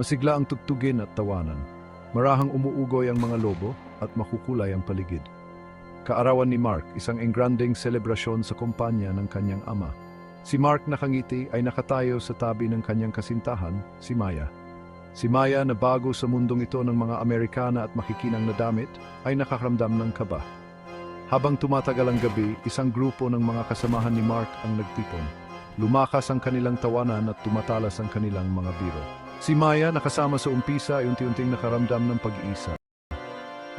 Masigla ang tugtugin at tawanan. Marahang umuugoy ang mga lobo at makukulay ang paligid. Kaarawan ni Mark, isang engranding selebrasyon sa kumpanya ng kanyang ama. Si Mark nakangiti ay nakatayo sa tabi ng kanyang kasintahan, si Maya. Si Maya na bago sa mundong ito ng mga Amerikana at makikinang na damit ay nakakaramdam ng kaba. Habang tumatagal ang gabi, isang grupo ng mga kasamahan ni Mark ang nagtipon. Lumakas ang kanilang tawanan at tumatalas ang kanilang mga biro. Si Maya nakasama sa umpisa ay unti-unting nakaramdam ng pag-iisa.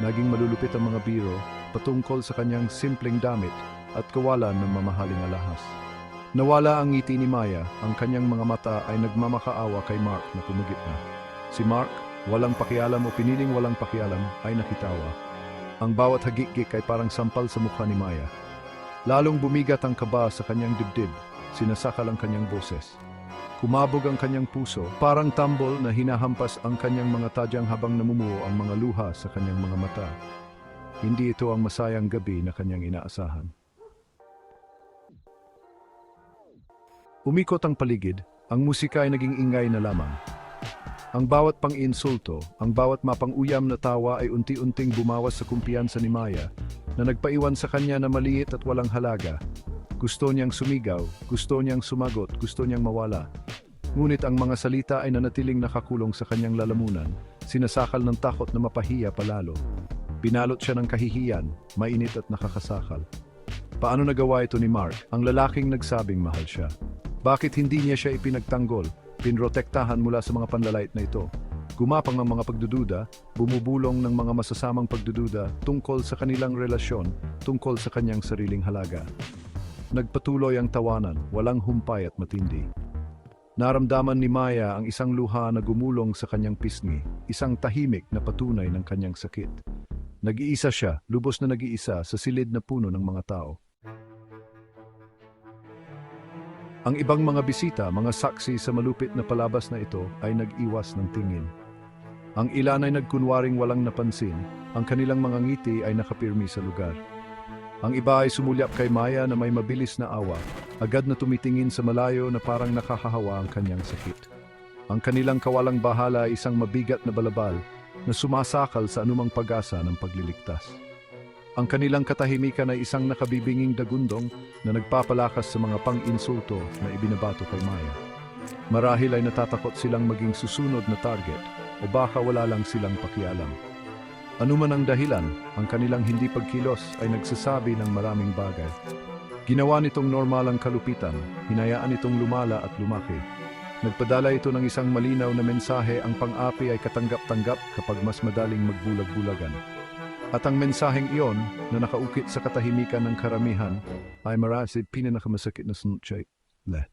Naging malulupit ang mga biro patungkol sa kanyang simpleng damit at kawalan ng mamahaling alahas. Nawala ang ngiti ni Maya, ang kanyang mga mata ay nagmamakaawa kay Mark na pumugit na. Si Mark, walang pakialam o piniling walang pakialam, ay nakitawa. Ang bawat hagik-gik ay parang sampal sa mukha ni Maya. Lalong bumigat ang kaba sa kanyang dibdib, sinasakal ang kanyang boses. Kumabog ang kanyang puso, parang tambol na hinahampas ang kanyang mga tadyang habang namumuo ang mga luha sa kanyang mga mata. Hindi ito ang masayang gabi na kanyang inaasahan. Umikot ang paligid, ang musika ay naging ingay na lamang. Ang bawat pang-insulto, ang bawat mapang-uyam na tawa ay unti-unting bumawas sa kumpiyansa ni Maya na nagpaiwan sa kanya na maliit at walang halaga. Gusto niyang sumigaw, gusto niyang sumagot, gusto niyang mawala. Ngunit ang mga salita ay nanatiling nakakulong sa kanyang lalamunan, sinasakal ng takot na mapahiya palalo. Binalot siya ng kahihiyan, mainit at nakakasakal. Paano nagawa ito ni Mark, ang lalaking nagsabing mahal siya? Bakit hindi niya siya ipinagtanggol, pinrotektahan mula sa mga panlalait na ito? Gumapang ang mga pagdududa, bumubulong ng mga masasamang pagdududa tungkol sa kanilang relasyon, tungkol sa kanyang sariling halaga. Nagpatuloy ang tawanan, walang humpay at matindi. Naramdaman ni Maya ang isang luha na gumulong sa kanyang pisngi, isang tahimik na patunay ng kanyang sakit. Nag-iisa siya, lubos na nag-iisa sa silid na puno ng mga tao. Ang ibang mga bisita, mga saksi sa malupit na palabas na ito ay nag-iwas ng tingin. Ang ilan ay nagkunwaring walang napansin, ang kanilang mga ngiti ay nakapirmi sa lugar. Ang iba ay sumulyap kay Maya na may mabilis na awa, agad na tumitingin sa malayo na parang nakahahawa ang kanyang sakit. Ang kanilang kawalang bahala ay isang mabigat na balabal na sumasakal sa anumang pag-asa ng pagliligtas. Ang kanilang katahimikan ay isang nakabibinging dagundong na nagpapalakas sa mga pang-insulto na ibinabato kay Maya. Marahil ay natatakot silang maging susunod na target o baka wala lang silang pakialam. Ano man ang dahilan, ang kanilang hindi pagkilos ay nagsasabi ng maraming bagay. Ginawa nitong normal ang kalupitan, hinayaan itong lumala at lumaki. Nagpadala ito ng isang malinaw na mensahe ang pang-api ay katanggap-tanggap kapag mas madaling magbulag-bulagan. At ang mensaheng iyon na nakaukit sa katahimikan ng karamihan ay marasid pinanakamasakit na sunod let.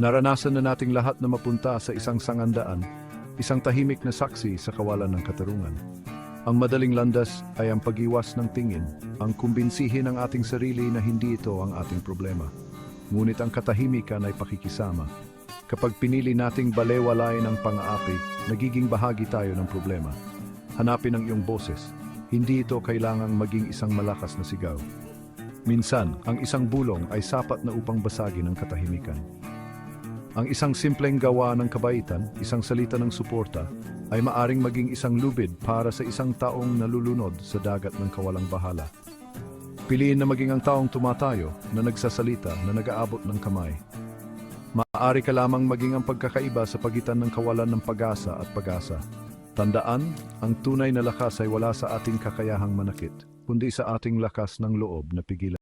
Naranasan na nating lahat na mapunta sa isang sangandaan, isang tahimik na saksi sa kawalan ng katarungan. Ang madaling landas ay ang pag-iwas ng tingin, ang kumbinsihin ng ating sarili na hindi ito ang ating problema. Ngunit ang katahimikan ay pakikisama. Kapag pinili nating balewalain ang pang-aapi, nagiging bahagi tayo ng problema. Hanapin ang iyong boses. Hindi ito kailangang maging isang malakas na sigaw. Minsan, ang isang bulong ay sapat na upang basagin ang katahimikan. Ang isang simpleng gawa ng kabaitan, isang salita ng suporta, ay maaring maging isang lubid para sa isang taong nalulunod sa dagat ng kawalang bahala. Piliin na maging ang taong tumatayo, na nagsasalita, na nag-aabot ng kamay. Maaari ka lamang maging ang pagkakaiba sa pagitan ng kawalan ng pag-asa at pag-asa. Tandaan, ang tunay na lakas ay wala sa ating kakayahang manakit, kundi sa ating lakas ng loob na pigilan.